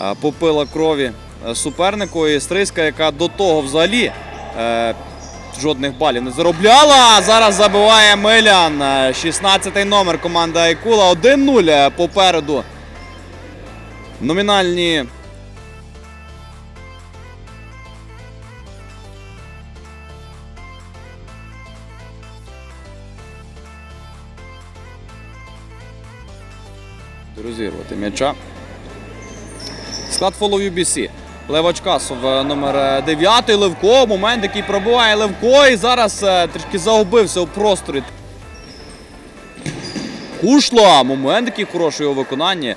е, попила крові е, супернику. І Стриська, яка до того взагалі е, жодних балів не заробляла. Зараз забиває Милян. Е, 16-й номер команда Айкула. 1-0 попереду. Номінальні розірвати м'яча. Склад фолов UBC. Левочкасов е, номер 9. Левко. Момент, який пробиває Левко. І зараз е, трішки загубився у просторі. Кушла. Момент, який хороший у виконанні.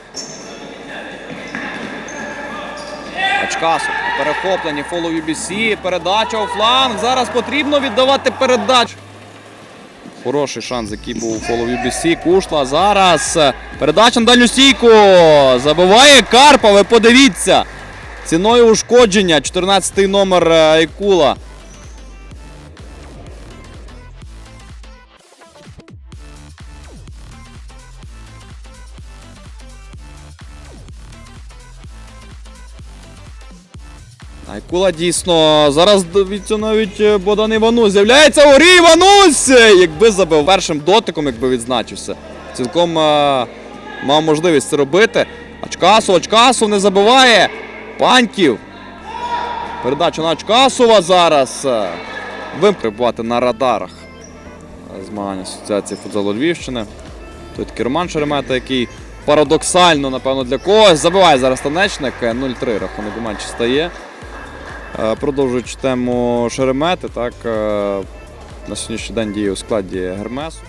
Очкасов. Перехоплені фолов UBC. Передача у фланг. Зараз потрібно віддавати передачу. Хороший шанс, який був у фолу UBC. Кушла зараз. Передача на дальню стійку. Забиває Карпа. Ви подивіться. Ціною ушкодження. 14-й номер е, Айкула. Айкула дійсно. Зараз дивіться навіть е, Богдан Іванусь. З'являється грі Іванусь! Якби забив першим дотиком, якби відзначився. Цілком е, мав можливість це робити. Очкасов, Очкасов не забиває. Паньків. Передача на Очкасова зараз. Вим прибувати на радарах змагання Асоціації футзалу Львівщини. Тут Керман Шеремета, який парадоксально, напевно, для когось. Забиває зараз танечник. 0-3 рахунок у матчі стає. Е, Продовжуючи тему Шеремети, так е, на сьогоднішній день діє у складі Гермесу.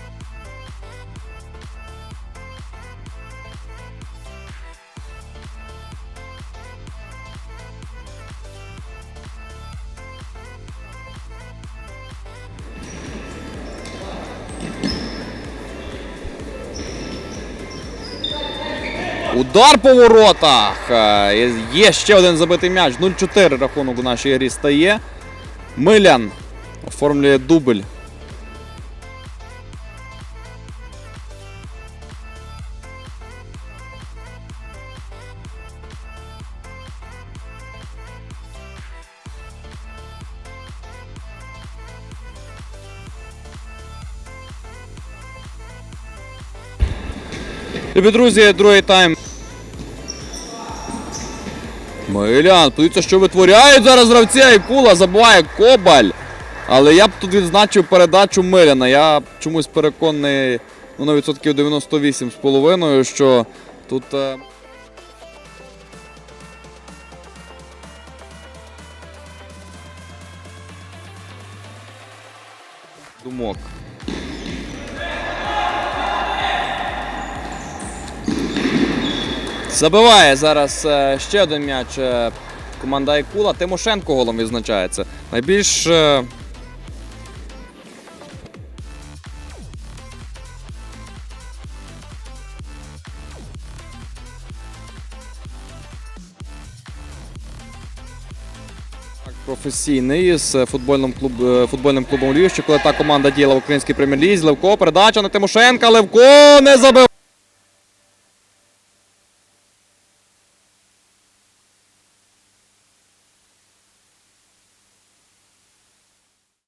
Удар по воротах. Е, Є ще один забитий м'яч. 0-4 рахунок у нашій грі стає. Милян оформлює дубль. Любі друзі, другий тайм. Милян, подивіться, що витворяють зараз гравці Айкула, забуває Кобаль. Але я б тут відзначив передачу Миляна. Я чомусь переконаний ну, на відсотків 98,5, що тут. е, Думок. Забиває зараз е, ще один м'яч е, команда Айкула. Тимошенко голом відзначається. Найбільш. е, Професійний з футбольним, клуб, футбольним клубом Львів, що коли та команда діяла в українській прем'єр-лізі. Левко, передача на Тимошенка. Левко не забив.